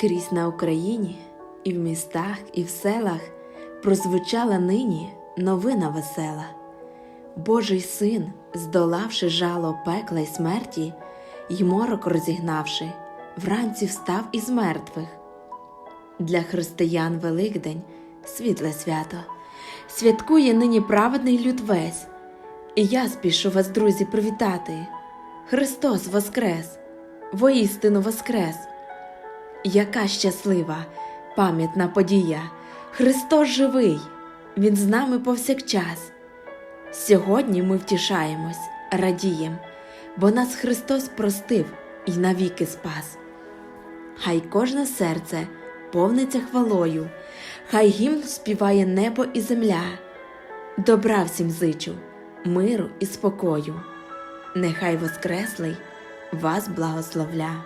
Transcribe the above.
Скрізь на Україні, і в містах, і в селах прозвучала нині новина весела. Божий син, здолавши жало пекла й смерті, й морок розігнавши, вранці встав із мертвих. Для християн Великдень світле свято, святкує нині праведний люд весь. І я спішу вас, друзі, привітати. Христос Воскрес, воістину Воскрес! Яка щаслива, пам'ятна подія! Христос живий, Він з нами повсякчас. Сьогодні ми втішаємось, радієм, бо нас Христос простив і навіки спас. Хай кожне серце повниться хвалою, хай гімн співає небо і земля. Добра всім зичу, миру і спокою. Нехай Воскреслий вас благословля.